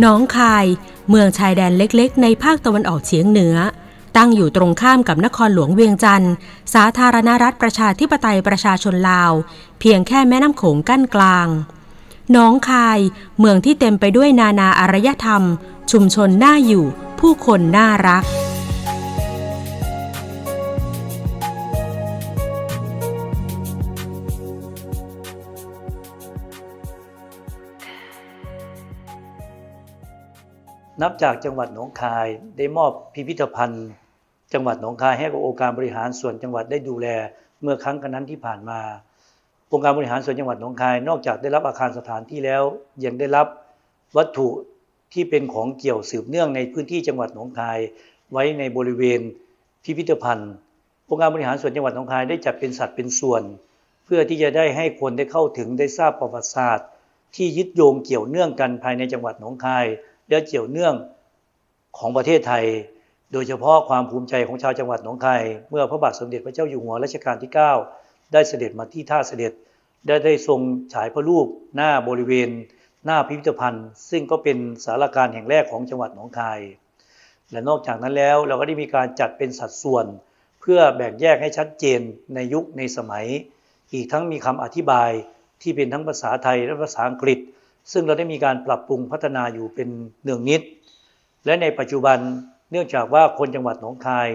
หน้องคาย เมืองชายแดนเล็กๆ ในภาคตะวันออกเฉียงเหนือ ตั้งอยู่ตรงข้ามกับนครหลวงเวียงจันทร์ สาธารณรัฐประชาธิปไตยประชาชนลาว เพียงแค่แม่น้ำโขงกั้นกลางหน้องคาย เมืองที่เต็มไปด้วยนานาอารยธรรม ชุมชนน่าอยู่ ผู้คนน่ารัก นับจากจังหวัดหนองคายได้มอบพิพิธภัณฑ์ จังหวัดหนองคายให้กับองค์การบริหารส่วนจังหวัดได้ดูแลเมื่อครั้งกันนั้นที่ผ่านมา องค์การบริหารส่วนจังหวัดหนองคาย นอกจากได้รับอาคารสถานที่แล้ว ยังได้รับวัตถุที่เป็นของเกี่ยวสืบเนื่องในพื้นที่จังหวัดหนองคายไว้ในบริเวณพิพิธภัณฑ์ องค์การบริหารส่วนจังหวัดหนองคายได้จัดเป็นสัดเป็นส่วน เพื่อที่จะได้ให้คนได้เข้าถึงได้ทราบประวัติศาสตร์ ที่ยึดโยงเกี่ยวเนื่องกันภายในจังหวัดหนองคาย และเกี่ยวเนื่องของประเทศไทย โดยเฉพาะความภูมิใจของชาวจังหวัดหนองคายเมื่อพระบาทสมเด็จพระเจ้าอยู่หัวรัชกาลที่ 9 ได้เสด็จมาที่ท่าเสด็จ ได้ได้ทรงฉายพระรูปหน้าบริเวณ หน้าพิพิธภัณฑ์ ซึ่งก็เป็นสารการแห่งแรกของจังหวัดหนองคาย และนอกจากนั้นแล้วเราก็ได้มีการจัดเป็นสัดส่วน เพื่อแบ่งแยกให้ชัดเจนในยุคในสมัย อีกทั้งมีคำอธิบายที่เป็นทั้งภาษาไทยและภาษาอังกฤษ ซึ่งเราได้มีการปรับปรุงพัฒนาอยู่เป็นเนืองนิด และในปัจจุบันเนื่องจากว่าคนจังหวัดหนองคาย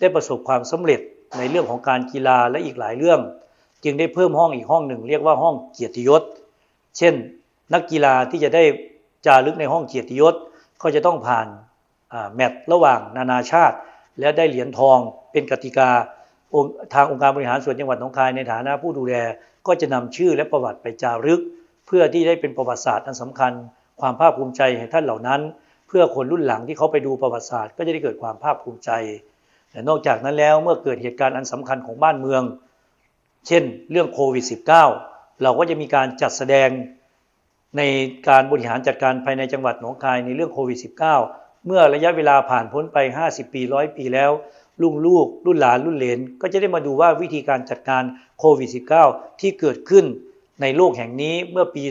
ได้ประสบความสำเร็จในเรื่องของการกีฬาและอีกหลายเรื่อง จึงได้เพิ่มห้องอีกห้องหนึ่ง เรียกว่าห้องเกียรติยศ เช่น นักกีฬาที่จะได้จารึกในห้องเกียรติยศก็จะต้องผ่านแมตช์ระหว่างนานาชาติ และได้เหรียญทองเป็นกติกาทางองค์การบริหารส่วนจังหวัดหนองคายในฐานะผู้ดูแลก็จะนำชื่อและประวัติไปจารึก พื่อที่ได้เป็นประวัติศาสตร์อันสำคัญ ความภาคภูมิใจให้ท่านเหล่านั้น เพื่อคนรุ่นหลังที่เขาไปดูประวัติศาสตร์ก็จะได้เกิดความภาคภูมิใจและนอกจากนั้นแล้วเมื่อเกิดเหตุการณ์อันสำคัญของบ้านเมือง เช่น เรื่องโควิด -19 เราก็จะมีการจัดแสดงในการบริหารจัดการภายในจังหวัดหนองคายในเรื่องโควิด -19 เมื่อระยะเวลาผ่านพ้นไป 50 ปีร้อยปีแล้วลุงลูกรุ่นหลานรุ่นเหลนก็จะได้มาดูว่าวิธีการจัดการโควิด -19 ที่เกิดขึ้น ในโลกแห่งนี้เมื่อปี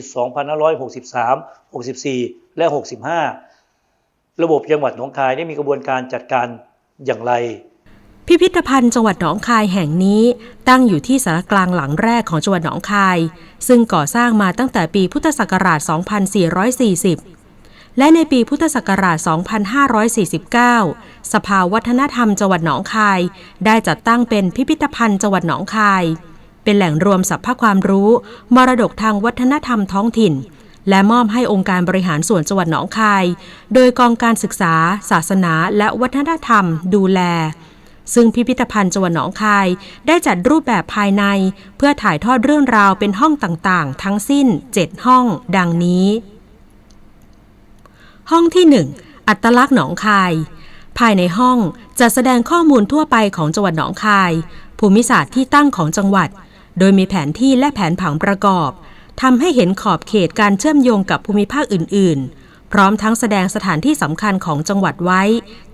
2563 64 และ 65 ระบบจังหวัดหนองคายได้มีกระบวนการจัดการอย่างไร พิพิธภัณฑ์จังหวัดหนองคายแห่งนี้ตั้งอยู่ที่สารกลางหลังแรกของจังหวัดหนองคาย ซึ่งก่อสร้างมาตั้งแต่ปีพุทธศักราช 2440และในปีพุทธศักราช 2549 สภาวัฒนธรรมจังหวัดหนองคาย ได้จัดตั้งเป็นพิพิธภัณฑ์จังหวัดหนองคาย เป็นแหล่งรวมสรรพความรู้ มรดกทางวัฒนธรรมท้องถิ่น และมอบให้องค์การบริหารส่วนจังหวัดหนองคาย โดยกองการศึกษา ศาสนา และวัฒนธรรม ดูแล ซึ่งพิพิธภัณฑ์จังหวัดหนองคาย ได้จัดรูปแบบภายใน เพื่อถ่ายทอดเรื่องราวเป็นห้องต่างๆ ทั้งสิ้น 7 ห้อง ดังนี้ ห้องที่ 1 อัตลักษณ์หนองคาย ภายในห้องจะแสดงข้อมูลทั่วไปของจังหวัดหนองคาย ภูมิศาสตร์ที่ตั้งของจังหวัด โดยมีแผนที่และแผนผังประกอบทำให้เห็นขอบเขตการเชื่อมโยงกับภูมิภาคอื่น ๆ พร้อมทั้งแสดงสถานที่สำคัญของจังหวัดไว้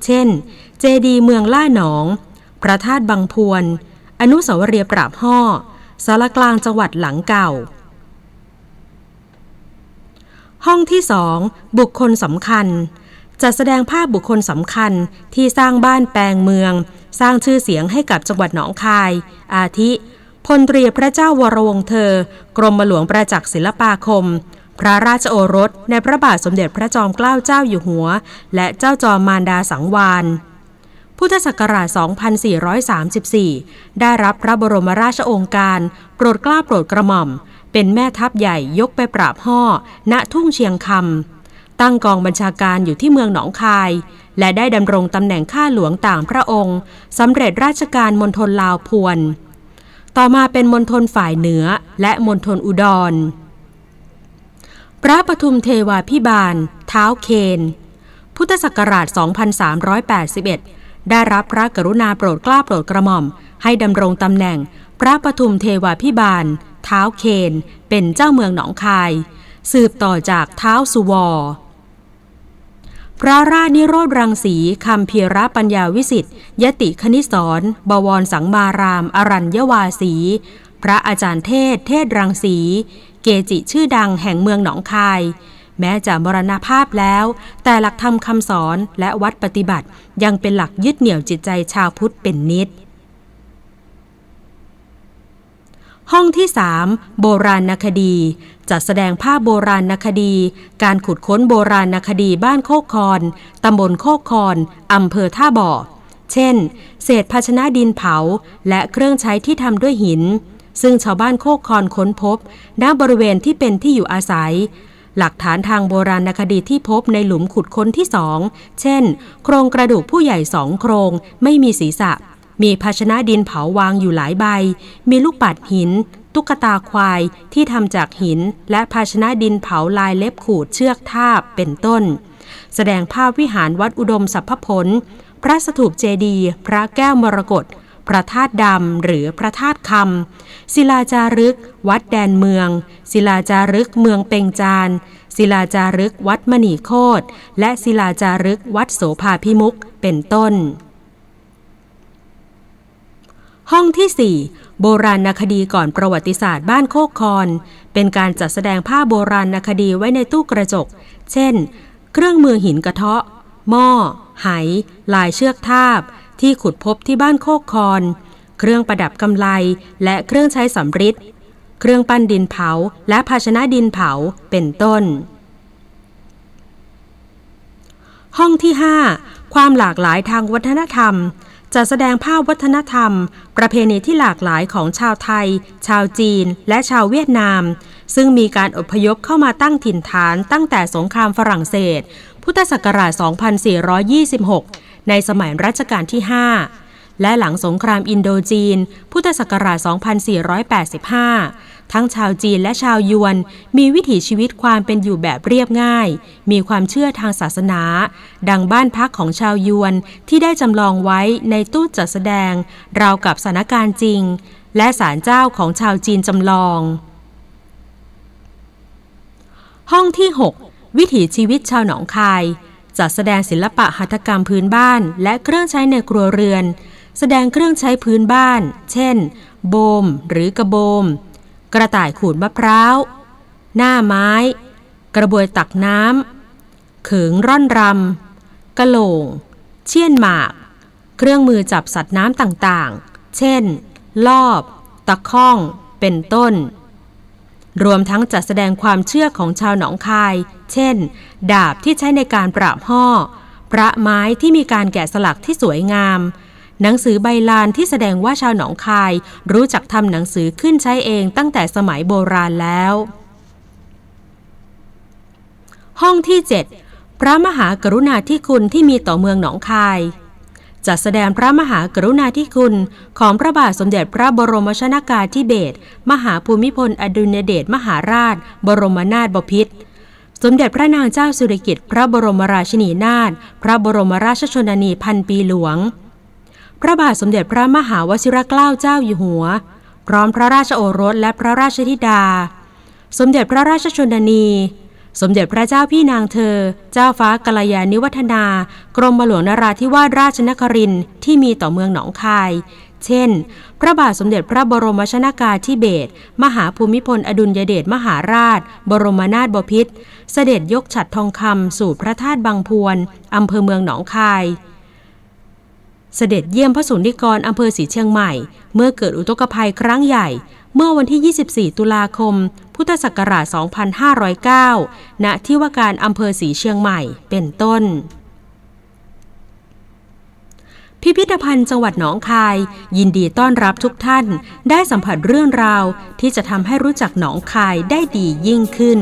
เช่น เจดีเมืองล่าหนอง พระธาตุบางพวน อนุสาวรีย์ปราบห่อสารกลางจังหวัดหลังเก่า ห้องที่สองบุคคลสำคัญจะแสดงภาพบุคคลสำคัญที่สร้างบ้านแปลงเมือง สร้างชื่อเสียงให้กับจังหวัดหนองคาย อาทิ พลตรีพระเจ้าวรวงเธอ กรมหลวงประจักษ์ศิลปาคม พระราชโอรสในพระบาทสมเด็จพระจอมเกล้าเจ้าอยู่หัว และเจ้าจอมมารดาสังวานพุทธศักราช 2434 ได้รับพระบรมราชโองการ โปรดกล้าโปรดกระหม่อม เป็นแม่ทัพใหญ่ยกไปปราบห่อ ณ ทุ่งเชียงคำ ตั้งกองบัญชาการอยู่ที่เมืองหนองคาย และได้ดำรงตำแหน่งข้าหลวงต่างพระองค์ สำเร็จราชการมณฑลลาวพวน ต่อมาเป็นมณฑลฝ่ายเหนือและมณฑลอุดร พระปทุมเทวาพิบาล เท้าเคน พุทธศักราช 2381 ได้รับพระกรุณาโปรดเกล้าโปรดกระหม่อม ให้ดำรงตำแหน่ง พระปทุมเทวาพิบาล เท้าเคน เป็นเจ้าเมืองหนองคาย สืบต่อจากเท้าสุวอ พระราชนิโรธรังสีคำเพียรปัญญาวิสิทธ์ยติคณิสรบวรสังมาราม อรัญยวาสี พระอาจารย์เทศ เทศรังสี เกจิชื่อดังแห่งเมืองหนองคาย แม้จะมรณภาพแล้ว แต่หลักธรรมคำสอนและวัดปฏิบัติยังเป็นหลักยึดเหนี่ยวจิตใจชาวพุทธเป็นนิด ห้องที่3โบราณนคดี จัดแสดงภาพโบราณนคดี การขุดค้นโบราณนคดีบ้านโคกคอน ตำบลโคกคอน อำเภอท่าบ่อ เช่น เศษภาชนะดินเผา และเครื่องใช้ที่ทำด้วยหิน ซึ่งชาวบ้านโคกคอนค้นพบณบริเวณที่เป็นที่อยู่อาศัย หลักฐานทางโบราณคดีที่พบในหลุมขุดค้นที่สอง เช่น โครงกระดูกผู้ใหญ่สองโครงไม่มีศีรษะ มีภาชนะดินเผาวางอยู่หลายใบ มีลูกปัดหิน ตุ๊กตาควายที่ทำจากหิน และภาชนะดินเผาลายเล็บขูดเชือกทาบเป็นต้น แสดงภาพวิหารวัดอุดมสัพพผล พระสถูปเจดีย์พระแก้วมรกตพระธาตุดำหรือพระธาตุคำศิลาจารึก วัดแดนเมือง ศิลาจารึกเมืองเปงจานศิลาจารึกวัดมณีโคตและศิลาจารึกวัดโสภาพิมุกเป็นต้น ห้องที่ 4 โบราณนคดีก่อนประวัติศาสตร์บ้านโคกคอน เป็นการจัดแสดงภาพโบราณนคดีไว้ในตู้กระจก เช่น เครื่องมือหินกระเทาะ หม้อ ไหลายเชือกทาบ ที่ขุดพบที่บ้านโคกคอน เครื่องประดับกำไล และเครื่องใช้สำริดเครื่องปั้นดินเผา และภาชนะดินเผา เป็นต้น ห้องที่ 5 ความหลากหลายทางวัฒนธรรม จะแสดงภาพวัฒนธรรม ประเพณีที่หลากหลายของชาวไทย ชาวจีน และชาวเวียดนาม ซึ่งมีการอพยพเข้ามาตั้งถิ่นฐานตั้งแต่สงครามฝรั่งเศส พุทธศักราช 2426 ในสมัยรัชกาลที่ 5 และหลังสงครามอินโดจีน พุทธศักราช 2485 ทั้งชาวจีนและชาวยวน มีวิถีชีวิตความเป็นอยู่แบบเรียบง่าย มีความเชื่อทางศาสนา ดังบ้านพักของชาวยวนที่ได้จำลองไว้ในตู้จัดแสดง ราวกับสถานการณ์จริง และศาลเจ้าของชาวจีนจำลอง ห้องที่ 6 วิถีชีวิตชาวหนองคาย จัดแสดงศิลปะหัตถกรรมพื้นบ้านและเครื่องใช้ในครัวเรือน แสดงเครื่องใช้พื้นบ้าน เช่น โบมหรือกระโบม กระต่ายขูดมะพร้าว หน้าไม้ กระบวยตักน้ำเขิงร่อนรำกระโหลง เชี่ยนหมาก เครื่องมือจับสัตว์น้ำต่างๆ เช่น ลอบ ตะข้อง เป็นต้น รวมทั้งจัดแสดงความเชื่อของชาวหนองคาย เช่น ดาบที่ใช้ในการปราบห่อพระไม้ที่มีการแกะสลักที่สวยงาม หนังสือใบลานที่แสดงว่าชาวหนองคาย รู้จักทำหนังสือขึ้นใช้เองตั้งแต่สมัยโบราณแล้ว ห้องที่ 7 พระมหากรุณาธิคุณที่มีต่อเมืองหนองคาย จัดแสดงพระมหากรุณาธิคุณของพระบาทสมเด็จพระบรมชนากาธิเบศรมหาภูมิพลอดุลยเดชมหาราช บรมนาถบพิตรสมเด็จพระนางเจ้าสิริกิติ์พระบรมราชินีนาถพระบรมราชชนนีพันปีหลวง พระบาทสมเด็จพระมหาวชิรเกล้าเจ้าอยู่หัว พร้อมพระราชโอรสและพระราชธิดา สมเด็จพระราชชนนี สมเด็จพระเจ้าพี่นางเธอ เจ้าฟ้ากัลยาณิวัฒนา กรมหลวงนราธิวาสราชนครินทร์ที่มีต่อเมืองหนองคาย เช่น พระบาทสมเด็จพระบรมชนากาธิเบศรมหาภูมิพลอดุลยเดชมหาราช บรมนาถบพิตรเสด็จยกฉัดทองคำสู่พระธาตุบางพวนอำเภอเมืองหนองคาย เสด็จเยี่ยมพระสุนิกรอำเภอศรีเชียงใหม่ เมื่อเกิดอุทกภัยครั้งใหญ่ เมื่อวันที่ 24 ตุลาคม พุทธศักราช 2509 ณ ที่ว่าการอำเภอศรีเชียงใหม่ เป็นต้น พิพิธภัณฑ์จังหวัดหนองคาย ยินดีต้อนรับทุกท่าน ได้สัมผัสเรื่องราวที่จะทำให้รู้จักหนองคายได้ดียิ่งขึ้น